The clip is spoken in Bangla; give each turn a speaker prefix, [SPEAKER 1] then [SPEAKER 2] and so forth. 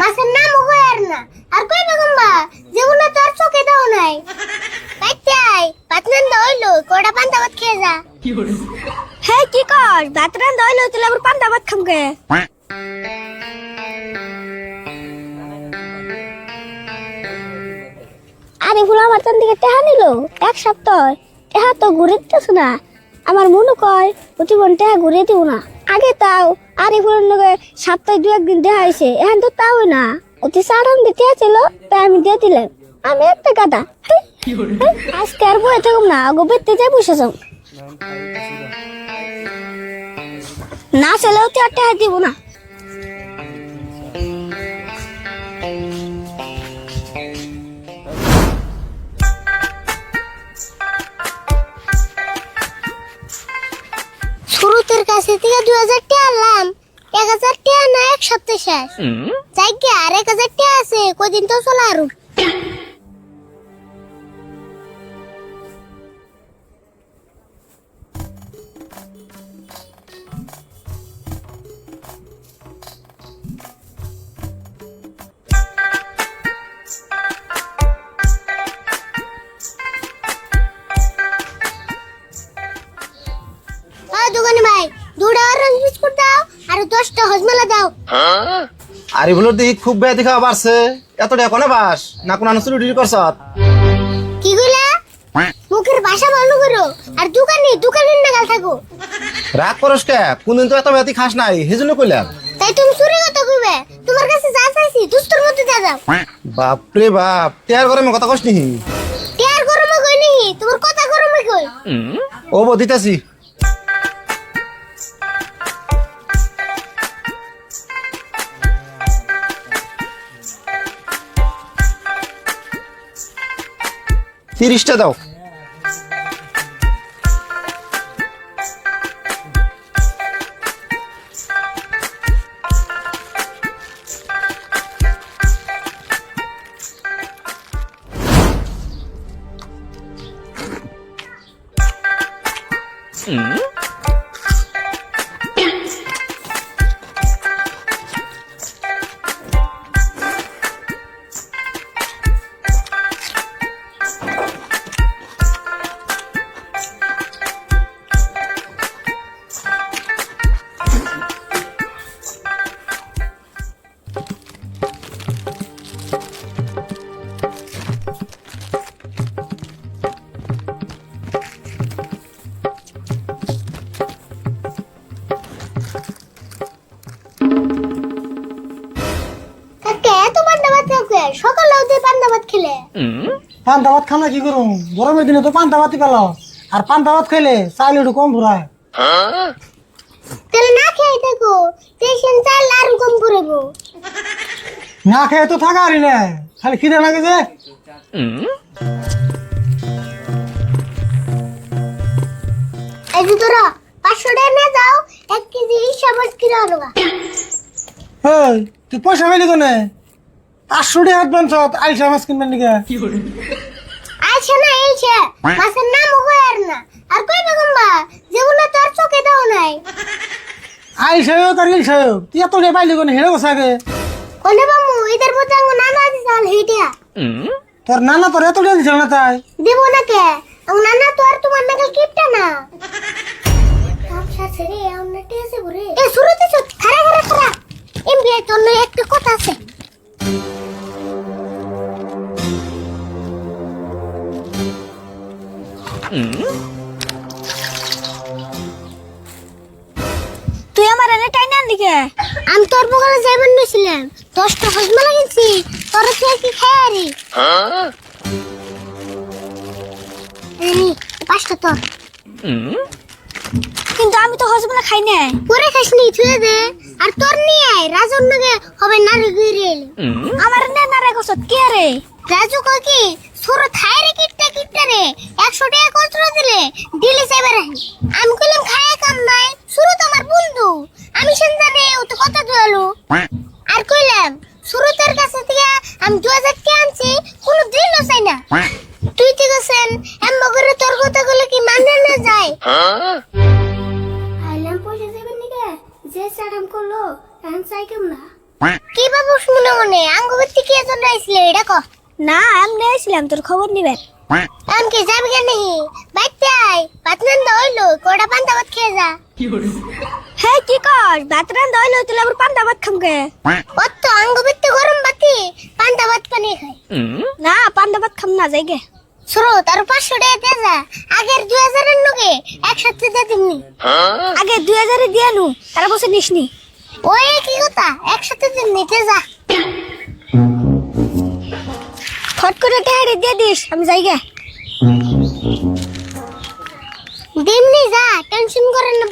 [SPEAKER 1] মাছের নাম আর না। আর কই বেগম্বা যেগুলো তোর চোখে দাও নাই। বাইতাই পাতনান দইলো কোড়া পান্তা ভাত খেয়ে যা।
[SPEAKER 2] হ্যাঁ কি কর ভাত রান্ধা হইল তাহলে আবার পান্তা ভাত খামকে আরে ফুল আমার তান দিকে টেহা নিল এক সপ্তাহ। টেহা তো ঘুরে দিতেছ না। আমার মনে কয় প্রতি ঘণ্টা ঘুরে দিব না। আগে তাও, আর ফুলের লগে সপ্তাহে দু একদিন দেওয়া হয়েছে, এখন তো তাও না। অতি সাড়ান দিতে ছিল তাই আমি দিয়ে দিলাম। আমি একটা কাটা আজকে আর বয়ে থাকুম না, আগো বেতে যাই, বসে যাও। না, ছেলেও তো একটা দিব না।
[SPEAKER 1] কাছে থেকে দুই হাজার টাকা আনলাম। এক হাজার টাকা না এক সপ্তাহ শেষ। যাই কি আর এক হাজার টাকা আছে কদিন তো চলে আরও। আর
[SPEAKER 3] এগুলোর দিক খুব বেয়া দেখা বাড়ছে। এত টাকা কোনে বাস? না কোন আনুষ্ঠান ডিউটি করছ?
[SPEAKER 1] কি কইলা মুখের ভাষা ভালো করো। আর দোকানি দোকানের নাগাল থাকো।
[SPEAKER 3] রাগ করস কে? কোনদিন তো এত বেয়াতি খাস নাই সেজন্য কইলাম।
[SPEAKER 1] তাই তুমি চুরি কথা কইবে? তোমার কাছে যা চাইছি দুস্তর মধ্যে যা যাও।
[SPEAKER 3] বাপরে বাপ টেয়ার করে কথা কস নিহি।
[SPEAKER 1] টিয়ার গরমে কই নি তোমার কথা গরমে কই?
[SPEAKER 3] ও বো তিরিশটা দাও।
[SPEAKER 1] খাওকে সকালেও পান্তা ভাত খেলে।
[SPEAKER 4] পান্তা ভাত খানা কি করুম? গরমের দিনে তো পান্তা ভাতই পেল আর পান্তা ভাত খাইলে চাইল একটু কম ফুরায়।
[SPEAKER 1] তাহলে না খেয়ে থাকো টেনশন চাল আর কম পড়ব
[SPEAKER 4] না খেয়ে তো থাকা হারি না। খালি খিদে লাগে যে।
[SPEAKER 1] এই যে তোরা পাঁচশো টাকা না যাও এক কেজি হিসাব কিলো আনবা
[SPEAKER 4] হেই তুই পয়সা পেলি কোনে? পাঁচশো টাকা অ্যাডভান্স আইসা মাছ কিনবেন নাকি?
[SPEAKER 1] আইছে না এইছে মাছের নাম কই না। আর কই বেগম্বা যেগুলো তোর চোখে দাও নাই।
[SPEAKER 4] আইসা হোক আর ইলসা হোক তুই এত টাকা পাইলি কোনে হেরে বসে আগে।
[SPEAKER 1] কোনে বামু এদের মধ্যে আঙ্গু নানা দিছাল হেটিয়া
[SPEAKER 4] তোর নানা তোর এত টাকা দিছিল না তাই?
[SPEAKER 1] দেব না কে আঙ্গু নানা তো আর তোমার নাগাল কিপটা না। রে আমরা টেসে ঘুরে এ শুরুতে খারা খারা খারা এমবি তোর একটা কথা আছে।
[SPEAKER 2] তুই আমার এনে টাইনা আনলি কে
[SPEAKER 1] আমি তোর বগলে যাইবেন নিছিলাম দশটা হজমালা কিনছি তোর তুই কি খাই আরি পাঁচটা তোর
[SPEAKER 2] কিন্তু আমি তো হজমলা খাই না
[SPEAKER 1] পরে খাস নি থুয়ে দে। আর তোর নিয়ে আয় রাজুর নাগে হবে নারী এলি
[SPEAKER 2] আমার না রে কসত কে রে?
[SPEAKER 1] রাজু কাকি সুর খাই রে কিটটা কিটটা রে। একশো টাকা খুচরো দিলে দিলে যাবে রাহি আমি কইলাম খায় কাম নাই সুরু তো আমার বন্ধু। আমি সেন জানি ও তো কথা দয়ালু। আর কইলাম সুরতের কাছে থেকে আমি দু হাজার টাকা আনছি কোনো দিনও চাই না। তুই ঠিক আছেন? এম্মা করে তোর কথা গুলো কি মানে না যায়? আইলাম পয়সা দেবেন নিকে যে সারাম করল এখন চাই কেমন? না কি বাবু শুনে মনে? আঙ্গবর্তী কে জন্য আইছিলে এটা ক
[SPEAKER 2] না এমনি আসছিলাম তোর খবর নিবেন?
[SPEAKER 1] এমন কি যাবি কেন বাইতে আয় ভাত নান্দা হইল কটা পান্তা ভাত খেয়ে যা।
[SPEAKER 2] হ্যাঁ কি কর? ভাত রান্ধা হইল তুই আবার পান্তা ভাত খামকে
[SPEAKER 1] অত আঙ্গবর্তী গরম বাতি পান্তা ভাত পানি খাই।
[SPEAKER 2] না পান্তা ভাত খাম না যাইগে
[SPEAKER 1] স্রোত আর পাঁচশো টাকা দিয়ে যা। আগের দুই হাজারের নগে একসাথে দিয়ে দিমনি
[SPEAKER 2] আগে দুই হাজারে দিয়ে নু তারা বসে নিসনি।
[SPEAKER 1] ওই কি কথা? একসাথে দিমনি দিয়ে যা।
[SPEAKER 2] ফট করে টেহারে দিয়ে দিস আমি যাইগে
[SPEAKER 1] দিমনি যা টেনশন করেন না